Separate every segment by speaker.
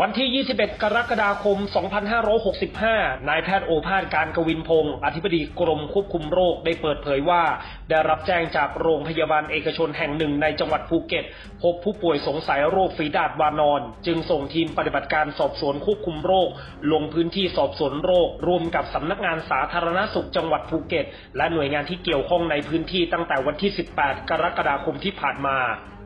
Speaker 1: วันที่ 21 กรกฎาคม 2565 นายแพทย์โอภาสการกวินพงศ์อธิบดีกรมควบคุมโรคได้เปิดเผยว่า ได้รับแจ้งจากโรงพยาบาลเอกชนแห่งหนึ่งในจังหวัดภูเก็ต พบผู้ป่วยสงสัยโรคฝีดาษวานอน จึงส่งทีมปฏิบัติการสอบสวนควบคุมโรค ลงพื้นที่สอบสวนโรครวมกับสำนักงานสาธารณสุขจังหวัดภูเก็ต และหน่วยงานที่เกี่ยวข้องในพื้นที่ตั้งแต่วันที่ 18 กรกฎาคมที่ผ่านมา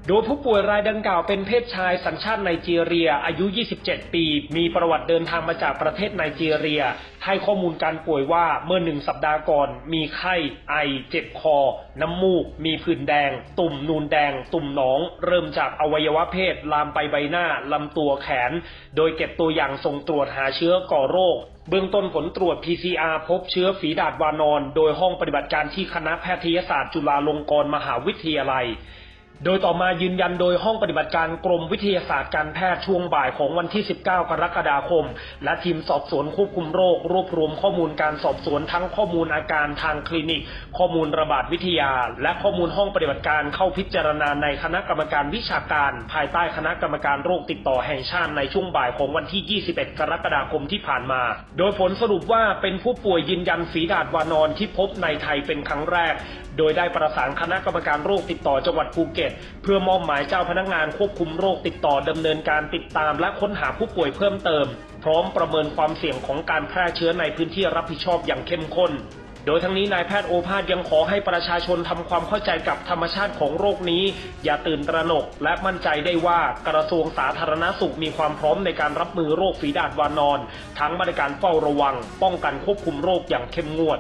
Speaker 1: โดยผู้ป่วยรายดังกล่าวเป็นเพศชายสัญชาติไนจีเรีย อายุ 27 ปี มีประวัติเดินทางมาจากประเทศไนจีเรีย ให้ข้อมูลการป่วยว่าเมื่อหนึ่งสัปดาห์ก่อน มีไข้ ไอ เจ็บคอ น้ำมูก มีผื่นแดง ตุ่มนูนแดง ตุ่มหนอง เริ่มจากอวัยวะเพศ ลามไปใบหน้า ลำตัวแขน โดยเก็บตัวอย่างส่งตรวจหาเชื้อก่อโรคเบื้องต้นผลตรวจ PCR พบเชื้อฝีดาษวานอน โดยห้องปฏิบัติการที่คณะแพทยศาสตร์จุฬาลงกรณ์มหาวิทยาลัย โดยต่อมายืนยันโดยห้องปฏิบัติการกรมวิทยาศาสตร์การแพทย์ช่วงบ่ายของวันที่ 19 กรกฎาคม และทีมสอบสวนควบคุมโรค รวบรวมข้อมูลการสอบสวนทั้งข้อมูลอาการทางคลินิก ข้อมูลระบาดวิทยา และข้อมูลห้องปฏิบัติการเข้าพิจารณาในคณะกรรมการวิชาการ ภายใต้คณะกรรมการโรคติดต่อแห่งชาติในช่วงบ่ายของวันที่ 21 กรกฎาคมที่ผ่านมา โดยผลสรุปว่าเป็นผู้ป่วยยืนยันฝีดาษวานอนที่พบในไทยเป็นครั้งแรก โดยได้ประสานคณะกรรมการโรคติดต่อจังหวัดภูเก็ตเพื่อมอบหมายเจ้าพนักงานควบคุมโรคติดต่อดำเนินการติดตามและค้นหาผู้ป่วยเพิ่มเติม พร้อมประเมินความเสี่ยงของการแพร่เชื้อในพื้นที่รับผิดชอบอย่างเข้มข้นโดยทั้งนี้นายแพทย์โอภาสยังขอให้ประชาชนทำความเข้าใจกับธรรมชาติของโรคนี้ อย่าตื่นตระหนก และมั่นใจได้ว่ากระทรวงสาธารณสุขมีความพร้อมในการรับมือโรคฝีดาษวานอน ทั้งมาตรการเฝ้าระวัง ป้องกันควบคุมโรคอย่างเข้มงวด